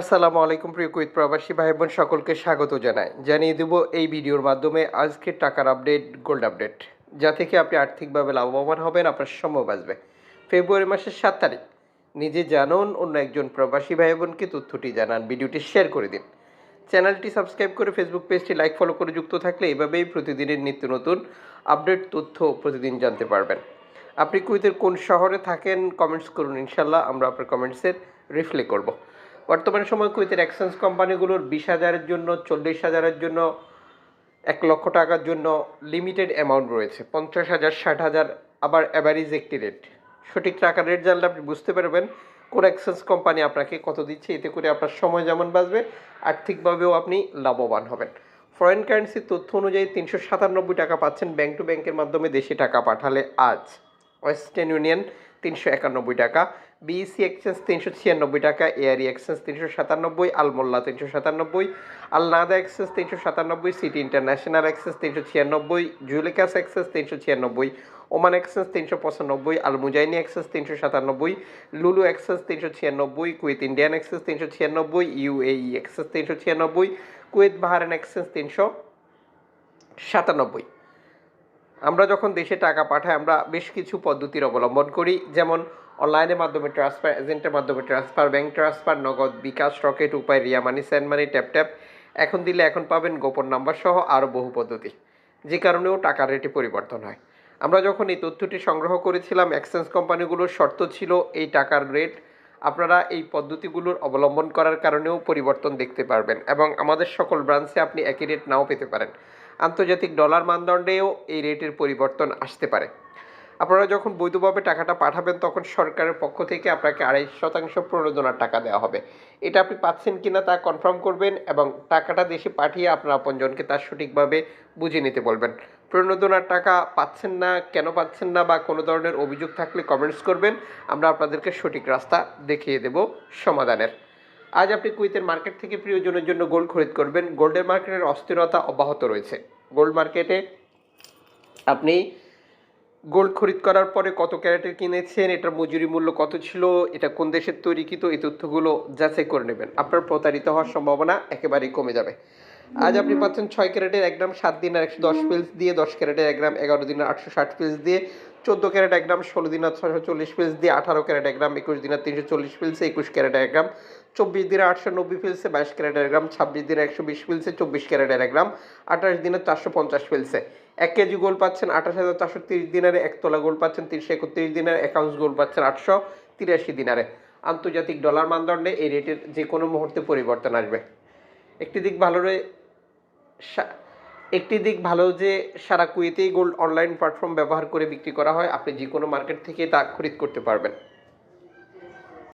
আসসালামু আলাইকুম প্রিয় কুইত প্রবাসী ভাই বোন সকলকে স্বাগত জানাই। জানিয়ে দেব এই ভিডিওর মাধ্যমে আজকের টাকার আপডেট, গোল্ড আপডেট। যা থেকে আপনি আর্থিকভাবে লাভবান হবেন, আপনার সময় বাঁচবে। ফেব্রুয়ারি মাসের সাত তারিখ। নিজে জানুন, অন্য একজন প্রবাসী ভাই বোনকে তথ্যটি জানান, ভিডিওটি শেয়ার করে দিন। চ্যানেলটি সাবস্ক্রাইব করে ফেসবুক পেজটি লাইক, ফলো করে যুক্ত থাকলে এভাবেই প্রতিদিনের নিত্য নতুন আপডেট, তথ্য প্রতিদিন জানতে পারবেন। আপনি কুইতের কোন শহরে থাকেন, কমেন্টস করুন ইনশাল্লাহ আমরা আপনার কমেন্টসের রিফ্লে করব। বর্তমান সময় কুইতের এক্সচেঞ্জ কোম্পানিগুলোর বিশ হাজারের জন্য, চল্লিশ হাজারের জন্য, এক লক্ষ টাকার জন্য লিমিটেড অ্যামাউন্ট রয়েছে। পঞ্চাশ হাজার, ষাট হাজার, আবার অ্যাভারেজ একটি রেট সঠিক টাকার রেট জানলে আপনি বুঝতে পারবেন কোন এক্সচেঞ্জ কোম্পানি আপনাকে কত দিচ্ছে। এতে করে আপনার সময় যেমন বাঁচবে, আর্থিকভাবেও আপনি লাভবান হবেন। ফরেন কারেন্সির তথ্য অনুযায়ী তিনশো সাতানব্বই টাকা পাচ্ছেন ব্যাংক টু ব্যাংকের মাধ্যমে দেশে টাকা পাঠালে আজ। ওয়েস্টার্ন ইউনিয়ন তিনশো একানব্বই টাকা বিইসি এক্সচেঞ্জ তিনশো ছিয়ানব্বই টাকা এআরই এক্সচেঞ্জ তিনশো সাতানব্বই আলমোল্লা তিনশো সাতানব্বই আলনাদা এক্সচেঞ্জ তিনশো সাতানব্বই সিটি ইন্টারন্যাশনাল এক্সচেঞ্জ তিনশো ছিয়ানব্বই জুয়েলিকাস এক্সচেঞ্জ তিনশো ছিয়ানব্বই ওমান এক্সচেঞ্জ তিনশো পঁচানব্বই আল মুজাইনি এক্সচেঞ্জ তিনশো সাতানব্বই লুলু এক্সচেঞ্জ তিনশো ছিয়ানব্বই কুয়েত ইন্ডিয়ান এক্সচেঞ্জ তিনশো ছিয়ানব্বই ইউএই এক্সচেঞ্জ তিনশো ছিয়ানব্বই কুয়েত বাহারান এক্সচেঞ্জ তিনশো সাতানব্বই আমরা যখন দেশে টাকা পাঠাই, আমরা বেশ কিছু পদ্ধতির অবলম্বন করি। যেমন অনলাইনের মাধ্যমে ট্রান্সফার এজেন্টের মাধ্যমে transfer bank transfer Nagad bKash Rocket Upay, Ria money send money tap tap এখন দিলে এখন পাবেন গোপন নাম্বার সহ আরও বহু পদ্ধতি, যে কারণেও টাকার রেটে পরিবর্তন হয়। আমরা যখন এই তথ্যটি সংগ্রহ করেছিলাম এক্সচেঞ্জ কোম্পানিগুলোর শর্ত ছিল এই টাকার রেট আপনারা এই পদ্ধতিগুলোর অবলম্বন করার কারণেও পরিবর্তন দেখতে পারবেন এবং আমাদের সকল ব্রাঞ্চে আপনি একই রেট নাও পেতে পারেন। আন্তর্জাতিক ডলার মানদণ্ডেও এই রেটের পরিবর্তন আসতে পারে। আপনারা যখন বৈধভাবে টাকাটা পাঠাবেন, তখন সরকারের পক্ষ থেকে আপনাকে আড়াই শতাংশ প্রণোদনার টাকা দেওয়া হবে। এটা আপনি পাচ্ছেন কিনা তা কনফার্ম করবেন এবং টাকাটা দেশে পাঠিয়ে আপনার আপনজনকে তার সঠিকভাবে বুঝে নিতে বলবেন। প্রণোদনার টাকা পাচ্ছেন না, কেন পাচ্ছেন না বা কোনো ধরনের অভিযোগ থাকলে কমেন্টস করবেন। আমরা আপনাদেরকে সঠিক রাস্তা দেখিয়ে দেব সমাধানের। আজ আপনি কুইতের মার্কেট থেকে প্রিয়জনের জন্য গোল্ড খরিদ করবেন। গোল্ডের মার্কেটের অস্থিরতা অব্যাহত রয়েছে। গোল্ড মার্কেটে আপনি গোল্ড খরিদ করার পরে কত ক্যারেটের কিনেছেন এটার মজুরি মূল্য কত ছিল, এটা কোন দেশের তৈরিকৃত এই তথ্যগুলো যাচাই করে নেবেন। আপনার প্রতারিত হওয়ার সম্ভাবনা একেবারেই কমে যাবে। আজ আপনি পাচ্ছেন ছয় ক্যারেটের এক গ্রাম সাত দিন আর একশো দশ পিলস দিয়ে, দশ ক্যারেটের এক গ্রাম এগারো দিনের আটশো ষাট পিলস দিয়ে চোদ্দ ক্যারেট এক গ্রাম, ষোলো দিনার ছশো চল্লিশ পিলস দিয়ে আঠারো ক্যারেট এক গ্রাম, একুশ দিনার তিনশো চল্লিশ পিলসে একুশ ক্যারেট এক গ্রাম, চব্বিশ দিনে আটশো নব্বই পিলসে বাইশ ক্যারেট এক গ্রাম, ছাব্বিশ দিনে একশো বিশ পিলসে চব্বিশ ক্যারেট এক গ্রাম, আঠাশ দিনে চারশো পঞ্চাশ পিলসে এক কেজি গোল পাচ্ছেন আঠাশ হাজার চারশো তিরিশ দিনারে, এক তোলা গোল পাচ্ছেন তিনশো একত্রিশ দিনের আউন্স গোল পাচ্ছেন আটশো তিরাশি দিনারে। আন্তর্জাতিক ডলার মানদণ্ডে এই রেটের যে কোনো মুহূর্তে পরিবর্তন আসবে। একটি দিক ভালো রে সা- একটি দিক ভালো যে সারা কুয়েতেই গোল্ড অনলাইন প্ল্যাটফর্ম ব্যবহার করে বিক্রি করা হয়, আপনি যে কোনো মার্কেট থেকে তা খরিদ করতে পারবেন।